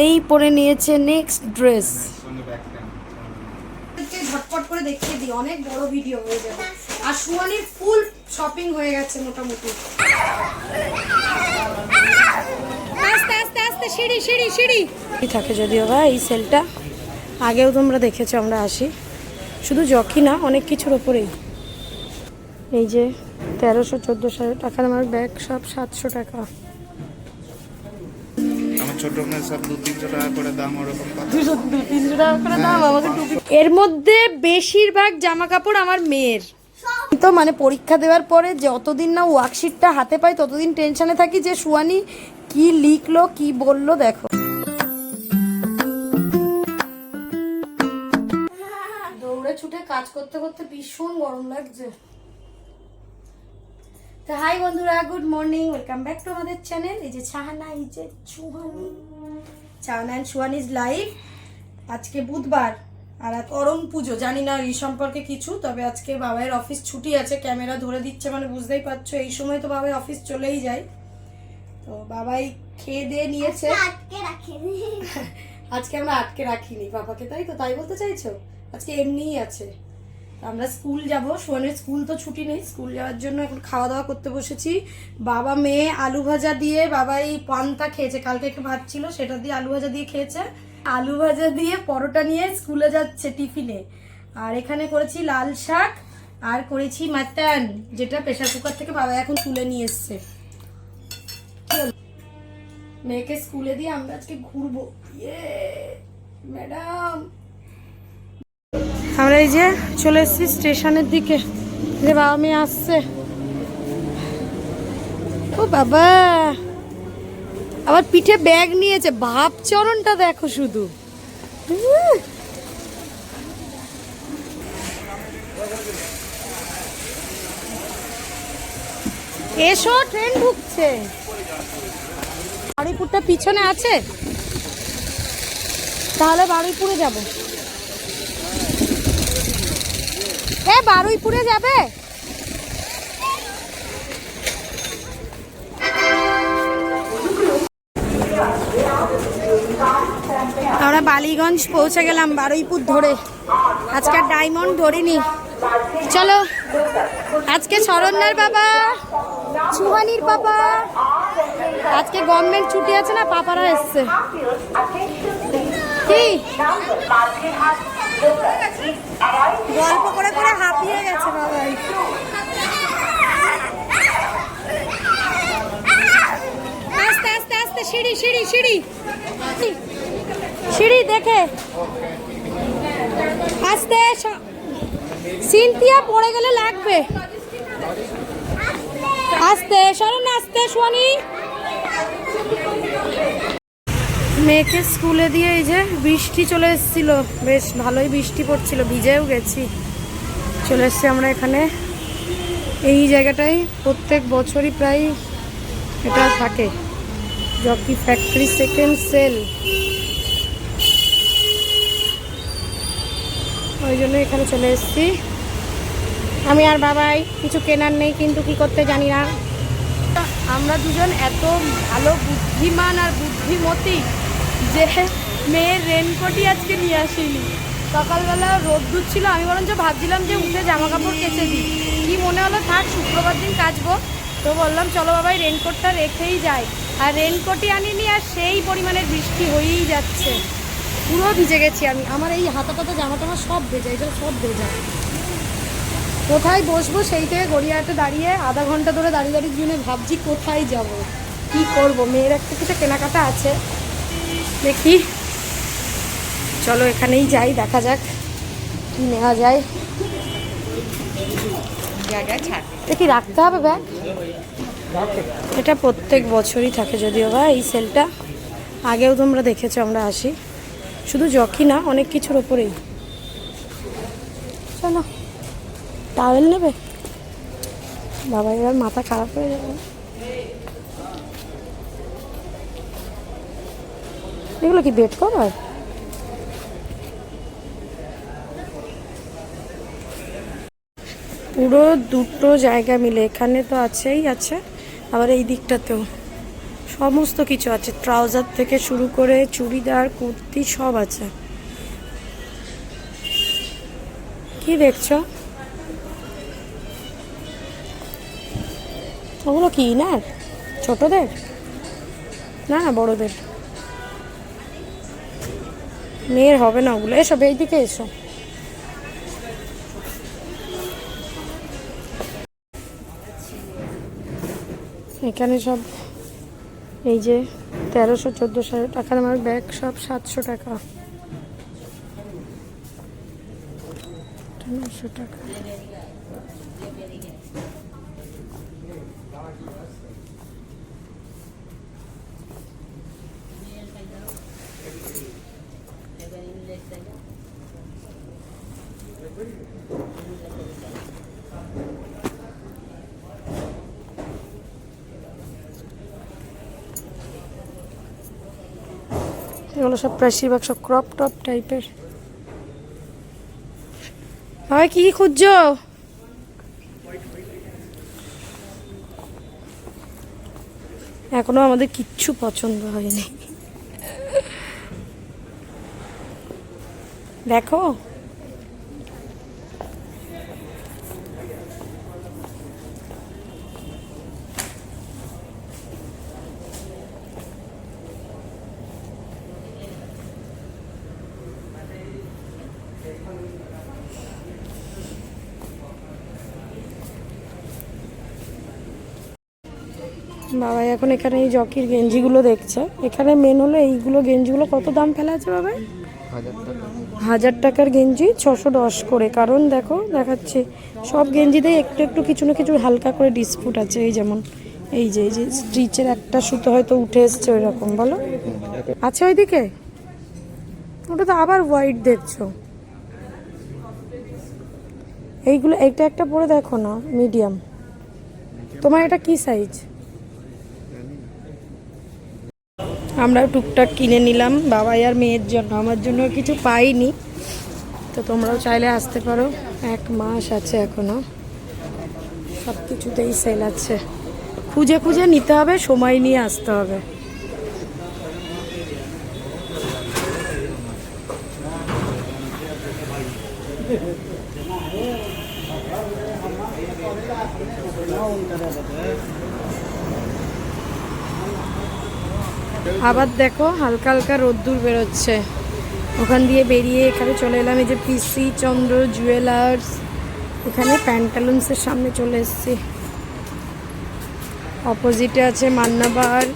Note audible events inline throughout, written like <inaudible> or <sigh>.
এই পরে নিয়েছে নেক্সট ড্রেস ঝটপট করে দেখিয়ে দিই অনেক বড় ভিডিও হয়ে যাবে। আর সুয়ানির ফুল শপিং হয়ে গেছে মোটামুটি। আস্তে আস্তে আস্তে সিঁড়ি সিঁড়ি সিঁড়ি। থাকে যদিও বা এই সেলটা আগেও তোমরা দেখেছ আমরা আসি। শুধু জকি না অনেক কিছুর ওপরেই। এই যে তেরোশো চোদ্দোশো টাকার আমার ব্যাগ সব সাতশো টাকা। ছোট সব দু তিনশো টাকা করে দাম ওরকম দুশো তিনশো টাকা করে দাম আমাকে টুপি এর মধ্যে বেশিরভাগ জামা কাপড় আমার মেয়ের। তো মানে পরীক্ষা দেওয়ার পরে যতদিন না ওয়ার্কশিটটা হাতে পাই ততদিন টেনশনে থাকি যে সুয়ানি কি লিখলো কি বলল দেখো। দৌড়ে ছুটে কাজ করতে করতে ভীষণ গরম লাগছে। তো হাই বন্ধুরা good morning welcome back to আমাদের চ্যানেল। এই যে চাহানা এই যে Chuhani Chahana and is live আজকে বুধবার আর করম পুজো। জানি না এই সম্পর্কে কিছু তবে আজকে বাবাইয়ের অফিস ছুটি আছে ক্যামেরা ধরে দিচ্ছে মানে বুঝতেই পারছ এই সময় তো বাবাই অফিস চলেই যায়। তো বাবাই খেয়ে দিয়ে নিয়েছে। আজকে আমরা আটকে রাখিনি বাবাকে তাই তো? তাই বলতে চাইছো? আজকে এমনিই আছে। আমরা স্কুল যাব। সোয়ানের স্কুল তো ছুটি নেই, স্কুল যাওয়ার জন্য এখন খাওয়া দাওয়া করতে বসেছি। বাবা, মেয়ে আলু ভাজা দিয়ে বাবা এই পান্তা খেয়েছে। কালকে একটু ভাত ছিল, সেটা দিয়ে আলু ভাজা দিয়ে খেয়েছে। আলু ভাজা দিয়ে পরোটা নিয়ে স্কুলে যাচ্ছে টিফিনে। আর এখানে করেছি লাল শাক, আর করেছি মাটন, যেটা প্রেশার কুকার থেকে বাবা এখন তুলে নিয়ে এসছে। মেয়েকে স্কুলে দিয়ে আমরা আজকে ঘুরবো। ইয়ে ম্যাডাম। আমরা এই যে চলে এসেছি স্টেশনের দিকে। যে বাবা মেয়ে আসছে। ও বাবা। আবার পিঠে ব্যাগ নিয়েছে। ভাব চরণটা দেখো শুধু। এসো, ট্রেন ঢুকছে। বারুইপুরটা পিছনে আছে। তাহলে বারুইপুরে যাব। এ, বারুইপুরে যাবে? আমরা বালিগঞ্জ পৌঁছে গেলাম বারুইপুর ধরে। আজকে ডায়মন্ড ধরিনি। চলো, আজকে শরণ্যার বাবা, সুহানির বাবা, আজকে গভর্নমেন্ট ছুটি আছে না, পাপারা এসছে। কি? গল্প করে করে হাঁপিয়ে গেছে বাবাই আস্তে আস্তে আস্তে, সিঁড়ি সিঁড়ি সিঁড়ি। সিঁড়ি দেখে। আস্তে, স- সিনথিয়া পড়ে গেলে লাগবে। আস্তে সরণ আস্তে, সোয়ানি। মেয়েকে স্কুলে দিয়ে এই যে বৃষ্টি চলে এসেছিল। বেশ ভালোই বৃষ্টি পড়ছিল, ভিজেও গেছি। চলে এসছি আমরা এখানে। এই জায়গাটায় প্রত্যেক বছরই প্রায় এটা থাকে। Jockey factory second sale. ওই জন্য এখানে চলে এসেছি। আমি আর বাবাই, কিছু কেনার নেই কিন্তু কি করতে জানি না। আমরা দুজন এত ভালো বুদ্ধিমান আর বুদ্ধিমতী। যে মেয়ের রেনকোটই আজকে নিয়ে আসিনি। সকালবেলা রোদ্দুর ছিল আমি বরঞ্চ ভাবছিলাম যে উঠে জামা কাপড় কেচে দিই। কি মনে হলো, থাক, শুক্রবার দিন কাচবো। তো বললাম, চলো বাবাই, রেনকোটটা রেখেই যাই। আর রেনকোটই আনিনি, আর সেই পরিমাণের বৃষ্টি হয়েই যাচ্ছে। পুরো ভিজে গেছি আমি। আমার এই হাতা পাতা, জামা টামা সব ভেজা এগুলো সব ভেজা। কোথায় বসবো, সেই থেকে গড়িয়াহাটে দাঁড়িয়ে আধা ঘণ্টা ধরে দাঁড়িয়ে দাঁড়িয়ে জন্য ভাবছি কোথায় যাব। কি করব? মেয়ের একটা কিছু কেনাকাটা আছে। দেখি। চলো এখানেই যাই দেখা যাক কি নেওয়া যায়। দেখি রাখতে হবে ব্যাগ? এটা প্রত্যেক বছরই থাকে যদিও বা এই সেলটা। আগেও তোমরা দেখেছ আমরা আসি। শুধু জকি না অনেক কিছুর ওপরেই। চলো টাওয়েল নেবে? বাবা এবার মাথা খারাপ হয়ে যাবে। এগুলো কি বেড কভার? পুরো দুটো জায়গা মিলে, এখানে তো আছেই আছে, আবার এই দিকটাতেও। সমস্ত কিছু আছে, ট্রাউজার থেকে শুরু করে চুড়িদার, কুর্তি সব আছে। কি দেখছ? ওগুলো কি না ছোটদের? না না, বড়দের। মেয়ের হবে না ওগুলো। এসব এইদিকে এসো। এখানে সব এই যে তেরোশো চোদ্দোশো টাকার আমার ব্যাগ, সব সাতশো টাকা। নশো টাকা। এগুলো সব বেশিরভাগ সব ক্রপ টপ টাইপের হয় কি খুঁজছো? এখনও আমাদের কিচ্ছু পছন্দ হয়নি। দেখো বাবা এখন এখানে এই জকির গেঞ্জিগুলো দেখছে। এখানে মেন হলো এইগুলো গেঞ্জিগুলো কত দাম ফেলা আছে বাবা? হাজার টাকার গেঞ্জি ছশো দশ করে। কারণ দেখো দেখাচ্ছে সব গেঞ্জিতেই একটু একটু কিছু না কিছু হালকা করে ডিসপুট আছে। এই যেমন এই যে এই যে স্টিচের একটা সুতো হয়তো উঠে এসছে ওই রকম বলো? আছে ওইদিকে? ওটা তো আবার হোয়াইট দেখছ। এইগুলো এইটা একটা পরে দেখো না মিডিয়াম তোমার এটা কি সাইজ আমরা টুকটাক কিনে নিলাম। বাবাই আর মেয়ের জন্য। আমার জন্য কিছু পাইনি। তো তোমরাও চাইলে আসতে পারো। এক মাস আছে এখনও। সব কিছুতেই সেল আছে। খুঁজে খুঁজে নিতে হবে, সময় নিয়ে আসতে হবে। আবার দেখো হালকা হালকা রোদ্দুর বেরোচ্ছে। ওখান দিয়ে বেরিয়ে এখানে চলে এলাম, এই যে পিসি চন্দ্র জুয়েলার্স এখানে প্যান্টালুন্সের সামনে চলে এসেছি। অপোজিটে আছে মান্নাবার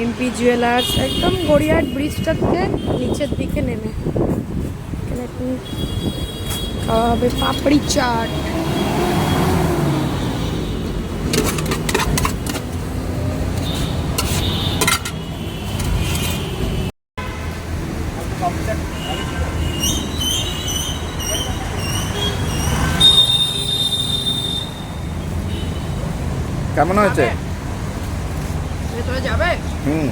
এমপি জুয়েলার্স একদম গড়িয়াহাট ব্রিজটা থেকে নিচের দিকে নেমে। এখানে খাওয়া হবে পাপড়ি চাট। কেমন হয়েছে? ভেতরে যাবে? হুম।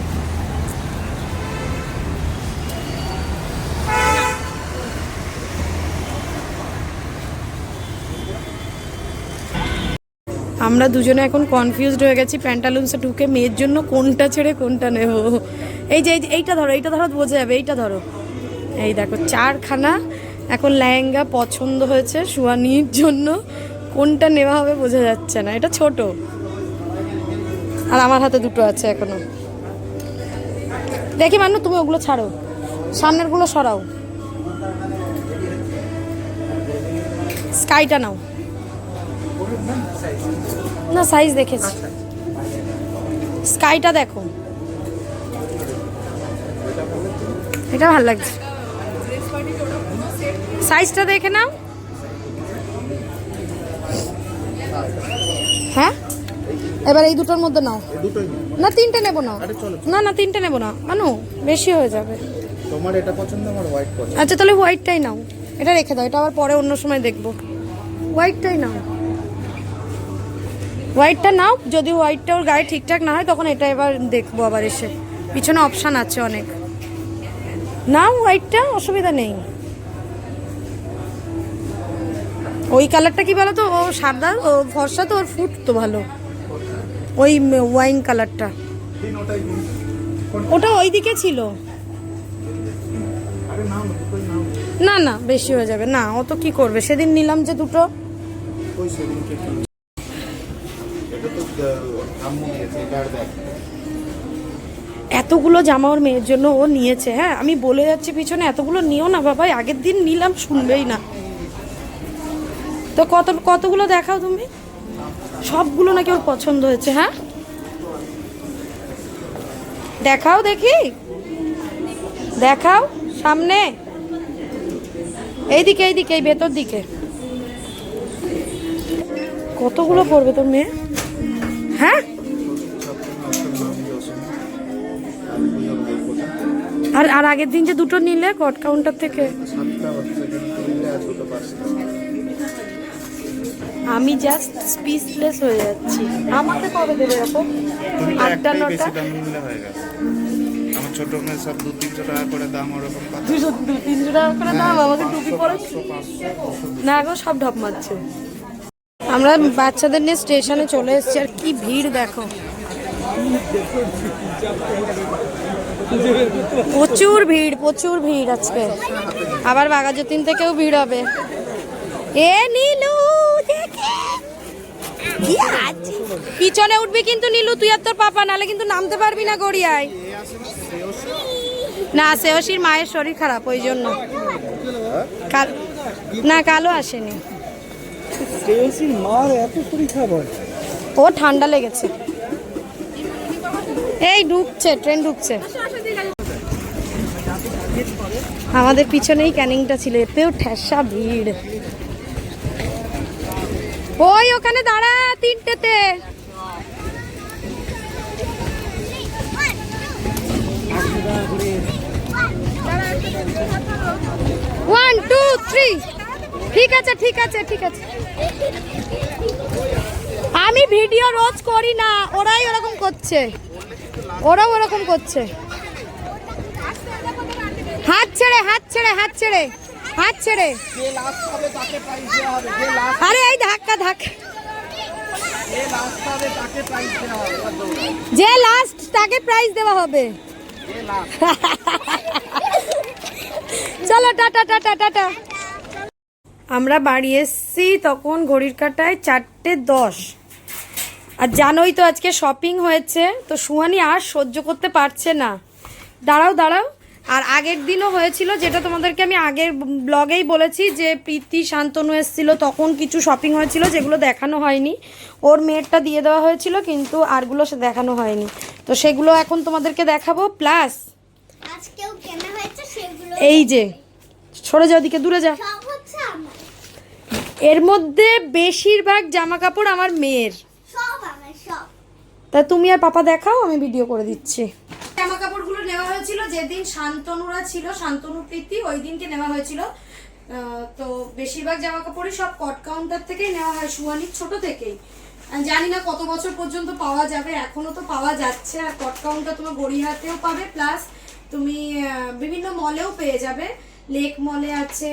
আমরা দুজনে এখন কনফিউজড হয়ে গেছি প্যান্টালুন্সে ঢুকে মেয়ের জন্য কোনটা ছেড়ে কোনটা নেব। এই যে এই যে এইটা ধরো এইটা ধরো বোঝা যাবে এইটা ধরো। এই দেখো, চারখানা এখন লেহেঙ্গা পছন্দ হয়েছে সুয়ানির জন্য। কোনটা নেওয়া হবে বোঝা যাচ্ছে না, এটা ছোট। আর আমার হাতে দুটো আছে এখনও। দেখি মানু, তুমি ওগুলো ছাড়ো। সামনেরগুলো সরাও। স্কাইটা নাও। না সাইজ দেখেছি। স্কাইটা দেখো। এটা ভালো লাগছে। সাইজটা দেখে নাও। হ্যাঁ? এবার এই দুটোর মধ্যে নাও। না তিনটে নেব না। না না তিনটে নেব না। মানু বেশি হয়ে যাবে। তোমার এটা পছন্দ আমার হোয়াইট পছন্দ। আচ্ছা তাহলে হোয়াইটটাই নাও। এটা রেখে দাও এটা আবার পরে অন্য সময় দেখব। হোয়াইটটাই নাও। হোয়াইটটা নাও যদি হোয়াইটটা ওর গায়ে ঠিকঠাক না হয় তখন এটা এবার দেখব আবার এসে। পিছনে অপশান আছে অনেক। নাও হোয়াইটটা অসুবিধা নেই। ওই কালারটা কি বলো তো ও সাদা, ও ফর্সা তো, ওর ফুট তো ভালো। ওই ওয়াইন কালারটা। ওটা ওই দিকে ছিল। না না, বেশি হয়ে যাবে। না, ও তো কি করবে? সেদিন নিলাম যে দুটো। এতগুলো জামা ওর মেয়ের জন্য ও নিয়েছে হ্যাঁ? আমি বলে যাচ্ছি পিছনে, এতগুলো নিও না বাবা আগের দিন নিলাম, শুনবেই না। তো কত, কতগুলো দেখাও তুমি? সবগুলো নাকি ওর পছন্দ হয়েছে হ্যাঁ? দেখাও দেখি। দেখাও, সামনে। এইদিকে এইদিকে, এই ভেতর দিকে। কতগুলো পড়বে তোর মেয়ে? হ্যাঁ? আর আর আগের দিন যে দুটো নিলে, কট কাউন্টার থেকে? আমি জাস্ট স্পিচলেস হয়ে যাচ্ছি। আমাকে কবে দেবে এরকম? আটটা নটা? হয়ে আমার ছোট মেয়ে সব দু তিনশো টাকা করে দাম ওরকম দুশো দু তিনশো টাকা করে দাম? আমাকে টুপি পরে? পাঁচশো পাঁচশো দুশো। না এখন সব ঢপ মারছে। আমরা বাচ্চাদের নিয়ে স্টেশনে চলে এসেছি আর কি ভিড় দেখো। প্রচুর ভিড় প্রচুর ভিড় আজকে। আবার বাঘাযতীন থেকেও ভিড় হবে। এ নীলু দেখে। পিছনে উঠবি কিন্তু নীলু তুই আর তোর পাপা নালে কিন্তু নামতে পারবি না গড়িয়ায়। না শ্রেয়সীর মায়ের শরীর খারাপ ওই জন্য। কাল না কালও আসেনি। শ্রেয়সীর মার এত শরীর খারাপ ও ঠান্ডা লেগেছে। এই ঢুকছে ট্রেন ঢুকছে। আমাদের পিছনেই ক্যানিংটা ছিল এতেও ঠেসা ভিড়। ওই ওখানে দাঁড়া তিনটেতে। ওয়ান টু থ্রি ঠিক আছে ঠিক আছে ঠিক আছে। আমি ভিডিও রোজ করি না, ওরাই ওরকম করছে। ওরাও ওরকম করছে। হাত ছেড়ে হাত ছেড়ে হাত ছেড়ে। হাত ছেড়ে আরে এই ধাক্কা ধাক্কা। যে লাস্ট তাকে প্রাইজ দেওয়া হবে চলো টাটা টাটা টাটা। আমরা বাড়ি এসছি তখন ঘড়ির কাটায় চারটে দশ। আর জানোই তো আজকে শপিং হয়েছে তো সুহানি আর সহ্য করতে পারছে না। দাঁড়াও দাঁড়াও। আর আগের দিনও হয়েছিল যেটা তোমাদেরকে আমি আগের ব্লগেই বলেছি যে প্রীতি শান্তনু এসেছিল তখন কিছু শপিং হয়েছিল যেগুলো দেখানো হয়নি। ওর মেয়েরটা দিয়ে দেওয়া হয়েছিল কিন্তু আরগুলো সে দেখানো হয়নি। তো সেগুলো এখন তোমাদেরকে দেখাবো প্লাস এই যে সরে যাও দিকে দূরে যা। সব হচ্ছে আমার। এর মধ্যে বেশিরভাগ জামা কাপড় আমার মেয়ের তা তুমি আর পাপা দেখাও আমি ভিডিও করে দিচ্ছি। জামা কাপড়গুলো নেওয়া হয়েছিল যেদিন শান্তনুরা ছিল শান্তনু প্রীতি ওই দিনকে নেওয়া হয়েছিল। তো বেশিরভাগ জামা কাপড়ই সব কট কাউন্টার থেকেই নেওয়া হয় সুয়ানির ছোট থেকেই। জানি না কত বছর পর্যন্ত পাওয়া যাবে এখনও তো পাওয়া যাচ্ছে। আর কট কাউন্টার তোমার গড়িয়াহাটেও পাবে প্লাস তুমি বিভিন্ন মলেও পেয়ে যাবে। লেক মলে আছে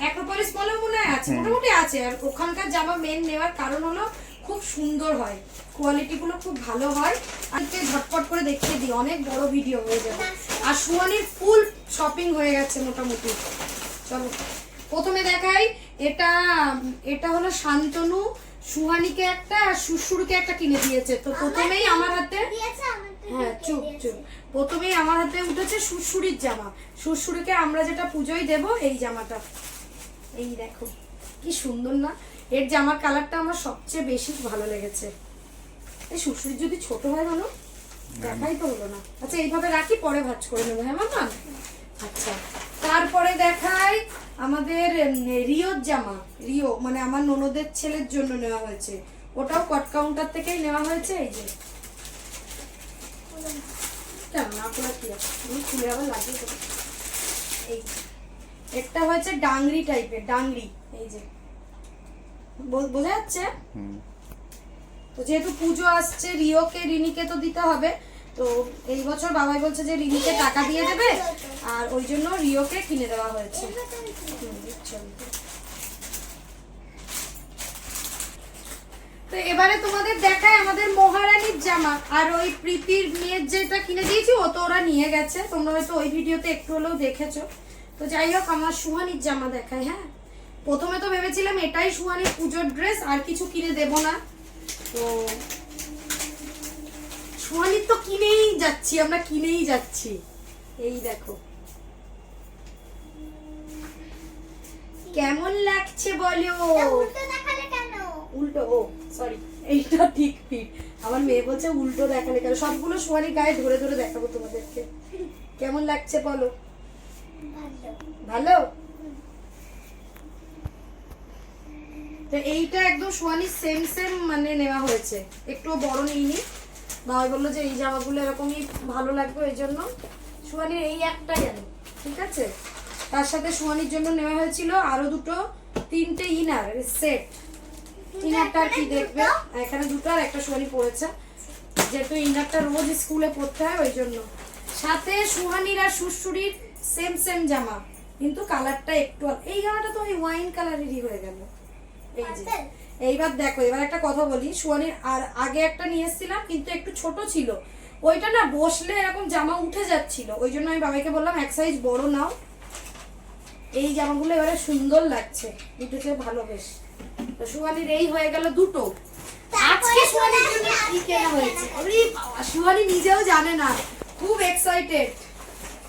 অ্যাক্রোপলিস মলেও মনে হয় আছে মোটামুটি আছে। আর ওখানকার জামা মেন নেওয়ার কারণ হলো খুব সুন্দর হয়। কোয়ালিটি গুলো খুব ভালো হয়। আজকে ঝটপট করে দেখিয়ে দিই অনেক বড় ভিডিও হয়ে যাবে। আর সুয়ানির ফুল শপিং হয়ে গেছে মোটামুটি। চলো প্রথমে দেখাই এটা এটা হলো শান্তনু। সুহানিকে একটা আর শুশুরকে একটা কিনে দিয়েছে। তো প্রথমেই আমার হাতে হ্যাঁ চুপ চুপ। প্রথমেই আমার হাতে উঠেছে সুরসুরির জামা। সুরসুরিকে আমরা যেটা পুজোয় দেব এই জামাটা। এই দেখো কি সুন্দর না? এর জামার কালারটা আমার সবচেয়ে বেশি ভালো লেগেছে। এই সুরসুরির যদি ছোট হয় ভালো দেখাই তো হলো না। আচ্ছা এইভাবে রাখি, পরে ভাজ করে নেব হ্যাঁ মামা? আচ্ছা তারপরে দেখাই আমাদের রিওর জামা। রিও মানে আমার ননদের ছেলের জন্য নেওয়া হয়েছে। ওটাও কট কাউন্টার থেকেই নেওয়া হয়েছে, এই যে। এই একটা হয়েছে ডাংরি টাইপের ডাংরি, এই যে। বোঝা যাচ্ছে? তো যেহেতু পুজো আসছে রিওকে রিনিকে তো দিতে হবে তো এই বছর বাবাই বলছে যে রিনিকে টাকা দিয়ে দেবে আর ওই জন্য রিওকে কিনে দেওয়া হয়েছে। তো এবারে তোমাদের দেখায় আমাদের মহারানীর জামা আর ওই প্রীতির মেয়ের যেটা কিনে দিয়েছি ও তো ওরা নিয়ে গেছে। তোমরা হয়তো ওই ভিডিওতে একটু হলেও দেখেছ। তো যাই হোক আমার সুহানির জামা দেখায় হ্যাঁ? প্রথমে তো ভেবেছিলাম এটাই সুহানির পুজোর ড্রেস আর কিছু কিনে দেব না। তো সুহানির তো কিনেই যাচ্ছি আমরা কিনেই যাচ্ছি। এই দেখো। কেমন লাগছে বলো? উল্টো ও সরি এইটা ঠিক ফিট আমার মেয়ে বলছে উল্টো দেখালে কেন? সবগুলো সোয়ারি গায়ে ধরে ধরে দেখাবো তোমাদেরকে। কেমন লাগছে বলো? ভালো? তো এইটা একদম সোয়ানির সেম সেম মানে নেওয়া হয়েছে। একটু বড় নিইনি। বাবা বলল যে এই জামাগুলো এরকমই ভালো লাগবে এই জন্য। সোয়ানির এই একটাই আনি ঠিক আছে? তার সাথে সোয়ানির জন্য নেওয়া হয়েছিল আরও দুটো তিনটে ইনার সেট ইনারটা আর কি দেখবে? এখানে দুটো আর একটা সোয়ানি পড়েছে। যেহেতু ইনারটা রোজ স্কুলে পড়তে হয় ওই জন্য। সাথে সুহানির আর সুশুরির সেম সেম জামা। কিন্তু কালারটা একটু এই জামাটা তো ওই ওয়াইন কালারেরই হয়ে গেল। এই যে। এইবার দেখো এবার একটা কথা বলি। সুহানির আর আগে একটা নিয়ে এসেছিলাম কিন্তু একটু ছোট ছিল। ওইটা না বসলে এরকম জামা উঠে যাচ্ছিল। ওই জন্য আমি বাবাকে বললাম এক সাইজ বড় নাও। এই জামাগুলো এবারে সুন্দর লাগছে। দুটো চেয়ে ভালো বেশ। তো সুহানির এই হয়ে গেল দুটো। আজকে সুহানির জন্য কি কেনা হয়েছে? সুহানি নিজেও জানে না। খুব এক্সাইটেড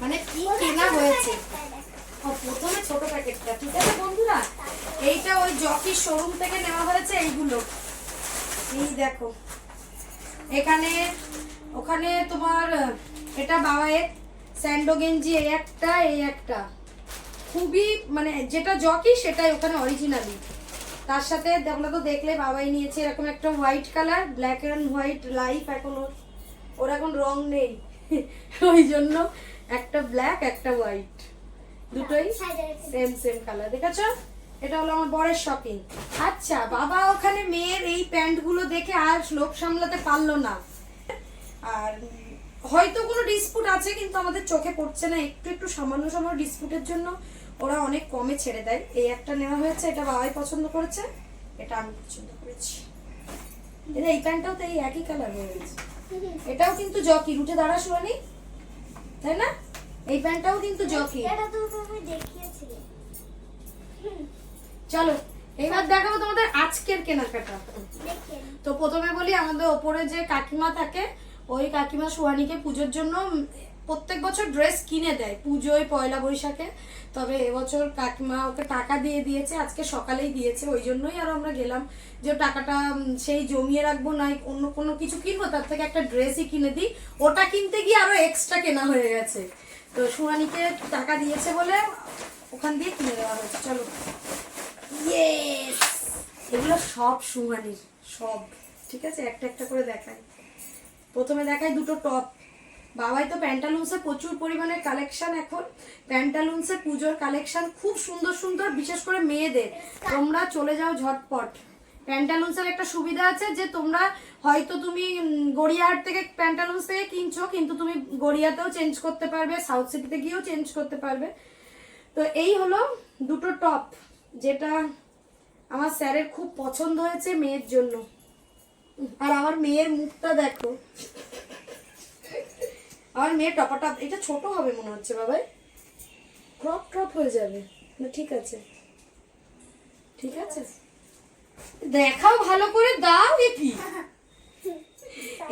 মানে কি কেনা হয়েছে? প্রথমে ছোট প্যাকেটটা, ঠিক আছে বন্ধুরা? এইটা ওই জকির শোরুম থেকে নেওয়া হয়েছে এইগুলো। এই দেখো। এখানে, ওখানে তোমার, এটা বাবায়ের স্যান্ডো গেঞ্জি, এই একটা এই একটা। খুবই মানে যেটা জকি সেটাই ওখানে অরিজিনালি তার সাথে তোমরা তো দেখলে, বাবাই নিয়েছে এরকম একটা white colour black and white life এখন ওর ওর এখন রং নেই। <laughs> ওই জন্য একটা ব্ল্যাক একটা হোয়াইট দুটোই সেম সেম কালার দেখেছ? এটা হলো আমার বরের শপিং আচ্ছা বাবা ওখানে মেয়ের এই প্যান্টগুলো দেখে আর লোক সামলাতে পারল না। আর হয়তো কোনো ডিসপুট আছে কিন্তু আমাদের চোখে পড়ছে না। একটু একটু সামান্য সামান্য ডিসপুটের জন্য ওরা অনেক কমে ছেড়ে দেয়। এই একটা নেওয়া হয়েছে এটা বাবাই পছন্দ করেছে এটা আমি পছন্দ করেছি। এটা এই প্যান্টটাও তো এই একই কালার হয়ে গেছে। <laughs> এটাও কিন্তু জকি রুটে দাঁড়া শুয়ানি তাই না? এই প্যান্টটাও কিন্তু জকি। এটা তো তুমি দেখিয়েছিলে। চলো এবার দেখাবো তোমাদের আজকের কেনাকাটা। তো প্রথমে বলি আমাদের ওপরে যে কাকিমা থাকে ওই কাকিমা সুহানিকে পুজোর জন্য প্রত্যেক বছর ড্রেস কিনে দেয়। পুজোয় পয়লা বৈশাখে। তবে এবছর কাকিমা ওকে টাকা দিয়ে দিয়েছে, আজকে সকালেই দিয়েছে। ওই জন্যই আর আমরা গেলাম যে টাকাটা সেই জমিয়ে রাখব, না অন্য কোনো কিছু কিনবো, তার থেকে একটা ড্রেসই কিনে দিই। ওটা কিনতে গিয়ে আরও এক্সট্রা কেনা হয়ে গেছে। তো সুহানিকে টাকা দিয়েছে বলে ওখান দিয়ে কিনে দেওয়া হয়েছে। চলো। এগুলো সব সুহানির, সব। ঠিক আছে? একটা একটা করে দেখাই। প্রথমে দেখাই দুটো টপ বাবাই তো প্যান্টালুন্সে প্রচুর পরিমাণে কালেকশন এখন। প্যান্টালুন্সে পুজোর কালেকশন খুব সুন্দর সুন্দর, বিশেষ করে মেয়েদের। তোমরা চলে যাও ঝটপট। প্যান্টালুন্সের একটা সুবিধা আছে যে তোমরা হয়তো তুমি গড়িয়াহাট থেকে প্যান্টালুন্স থেকে কিনছো, কিন্তু তুমি গড়িয়াতেও চেঞ্জ করতে পারবে সাউথ সিটিতে গিয়েও চেঞ্জ করতে পারবে। তো এই হলো দুটো টপ যেটা আমার স্যারের খুব পছন্দ হয়েছে মেয়ের জন্য। আর আমার মেয়ের মুখটা দেখো। আমার মেয়ের টপাটপ এটা ছোট হবে মনে হচ্ছে বাবাই। ক্রপ ক্রপ হয়ে যাবে। না ঠিক আছে। ঠিক আছে? দেখাও ভালো করে দাও কি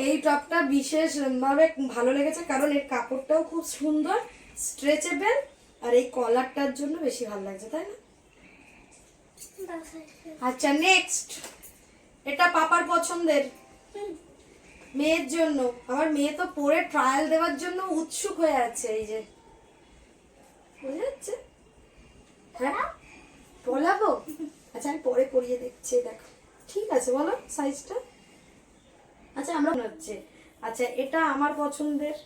এই টপটা বিশেষ ভাবে ভালো লেগেছে কারণ এর কাপড়টাও খুব সুন্দর স্ট্রেচেবল আর এই কলারটার জন্য বেশি ভালো লাগছে তাই না? আচ্ছা নেক্সট এটা পাপার পছন্দের। মেয়ের জন্য। আমার মেয়ে তো পরে ট্রায়াল দেওয়ার জন্য উৎসুক হয়ে আছে এই যে। বুঝে যাচ্ছে? হ্যাঁ? পলাবো আচ্ছা আমি পরে পরিয়ে দেখছি দেখো। ঠিক আছে বলো সাইজটা আচ্ছা আমরা হচ্ছে। আচ্ছা এটা আমার পছন্দের।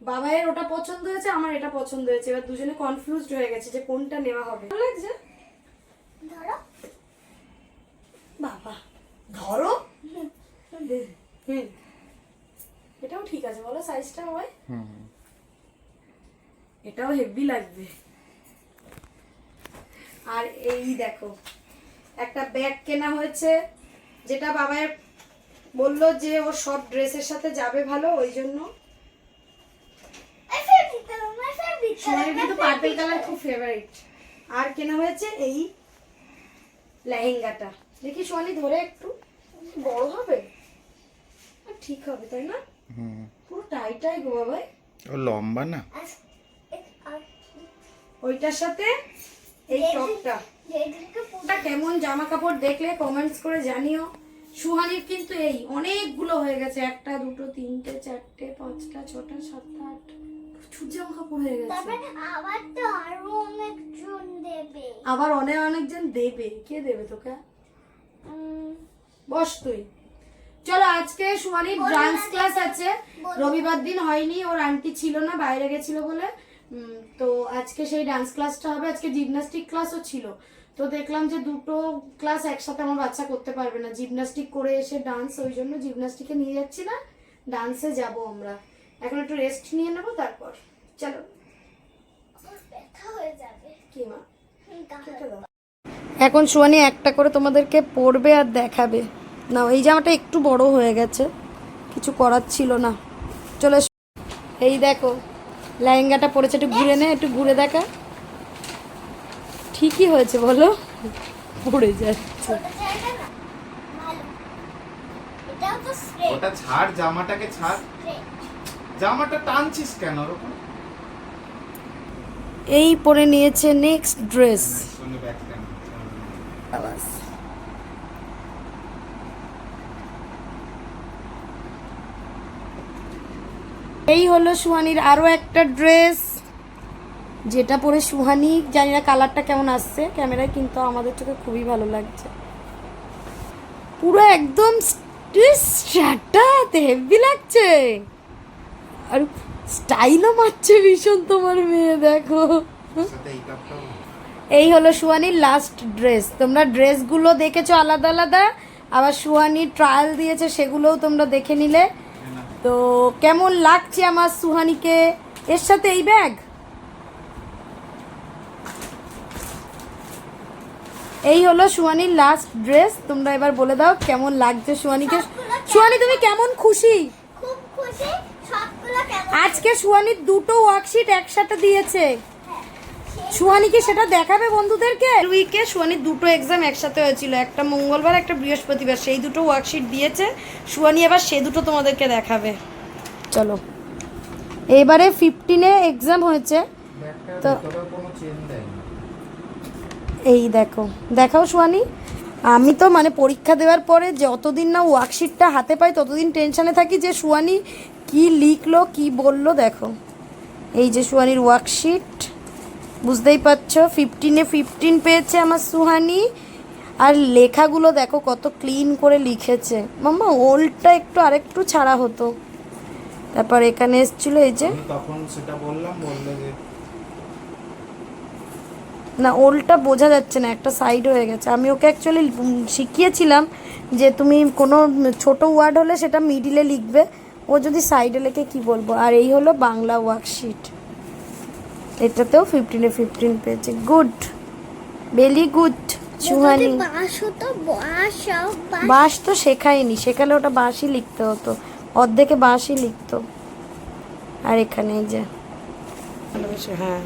বাবাইয়ের ওটা পছন্দ হয়েছে আমার এটা পছন্দ হয়েছে। এবার দুজনে কনফিউজড হয়ে গেছে যে কোনটা নেওয়া হবে। ভালো লাগছে? ধরো। বাবা ধরো? হুম। এটাও ঠিক আছে বলো সাইজটা হয় এটাও হেভি লাগবে। আর এই দেখো একটা ব্যাগ কেনা হয়েছে যেটা বাবায় বলল যে ও সব ড্রেসের সাথে যাবে ভালো ওই জন্য। সোনার কিন্তু পার্পল কালার খুব ফেভারিট আর কেনা হয়েছে এই লেহেঙ্গাটা। দেখি সোনালি ধরে একটু বড় হবে? ঠিক হবে তাই না? হুম। পুরো টাই টাই গো বাবাই ও লম্বা না? ওইটার সাথে এই টপটা। ওটা কেমন জামা কাপড় দেখলে কমেন্টস করে জানিও। সুহানির কিন্তু এই অনেকগুলো হয়ে গেছে একটা দুটো তিনটে চারটে পাঁচটা ছটা সাতটা আটটা। প্রচুর জামা কাপড় হয়ে গেছে। আবার তো আরও অনেকজন দেবে। আবার অনেক অনেকজন দেবে। কে দেবে তোকে? বস তুই। চলো আজকে সুহানির ডান্স ক্লাস আছে। রবিবার দিন হয়নি ওর আন্টি ছিল না বাইরে গেছিল বলে। তো আজকে সেই ডান্স ক্লাসটা হবে। আজকে জিমনাস্টিক ক্লাসও ছিল। তো দেখলাম যে দুটো ক্লাস একসাথে আমার বাচ্চা করতে পারবে না। জিমনাস্টিক করে এসে ডান্স ওই জন্য জিমনাস্টিকে নিয়ে যাচ্ছি না। ডান্সে যাব আমরা। এখন একটু রেস্ট নিয়ে নেব তারপর। চলো। এখন সুয়ানি একটা করে তোমাদেরকে পড়বে আর দেখাবে। না এই জামাটা একটু বড় হয়ে গেছে। কিছু করার ছিল না। চলে। এই দেখো লেহেঙ্গাটা পরেছে একটু ঘুরে নে একটু ঘুরে দেখা। ঠিকই হয়েছে বলো। পড়ে যাচ্ছে। ওটা ছাড় জামাটাকে ছাড়। জামাটা টানছিস কেন ওরকম? এই পরে নিয়েছে নেক্সট ড্রেস সঙ্গে ব্যাগ কেন এই হলো সুহানির আরও একটা ড্রেস। যেটা পরে সুহানি, জানি না কালারটা কেমন আসছে। ক্যামেরায় কিন্তু আমাদের চোখে খুবই ভালো লাগছে। পুরো একদম হেভি লাগছে। আর স্টাইলও মারছে ভীষণ তোমার মেয়ে, দেখো। এই এই হলো সুহানির লাস্ট ড্রেস তোমরা ড্রেসগুলো দেখেছ আলাদা আলাদা, আবার সুহানি ট্রায়াল দিয়েছে সেগুলোও তোমরা দেখে নিলে। তো কেমন লাগছে আমার সুহানিকে? এর সাথে এই ব্যাগ? এই হলো সুহানির লাস্ট ড্রেস তোমরা এবার বলে দাও কেমন লাগছে সুহানিকে? সুহানি তুমি কেমন খুশি? আজকে সুহানির দুটো ওয়ার্কশিট একসাথে দিয়েছে। সুহানিকে সেটা দেখাবে বন্ধুদেরকে? উইকে সুহানির দুটো এক্সাম একসাথে হয়েছিল একটা মঙ্গলবার একটা বৃহস্পতিবার। সেই দুটো ওয়ার্কশিট দিয়েছে। সুহানি এবার সে দুটো তোমাদেরকে দেখাবে। চলো। এবারে ফিফটিনে এক্সাম হয়েছে। তো- এই দেখো দেখাও সুহানি। আমি তো মানে পরীক্ষা দেওয়ার পরে যতদিন না ওয়ার্কশিটটা হাতে পাই ততদিন টেনশনে থাকি যে সুহানি কি লিখলো কি বলল দেখো। এই যে সুহানির ওয়ার্কশিট বুঝতেই পারছ? ফিফটিনে ফিফটিন পেয়েছে আমার সুহানি। আর লেখাগুলো দেখো কত ক্লিন করে লিখেছে। মাম্মা ওল্ডটা একটু আরেকটু ছাড়া হতো। তারপর এখানে এসেছিল এই যে তখন সেটা বললাম বললে যে না ওলটা বোঝা যাচ্ছে না একটা সাইড হয়ে গেছে। আমি ওকে অ্যাকচুয়ালি শিখিয়েছিলাম যে তুমি কোনো ছোট ওয়ার্ড হলে সেটা মিডিলে লিখবে। ও যদি সাইডে লেখে কি বলব? আর এই হলো বাংলা ওয়ার্কশিট এটাতেও ফিফটিনে ফিফটিন পেয়েছে। গুড ভেরি গুড চুহানি বাস তো শেখায়নি শেখালে ওটা বাঁশই লিখতে হতো। অর্ধেকে বাঁশই লিখতো। আর এখানে এই যে। ভালোবেসে হ্যাঁ।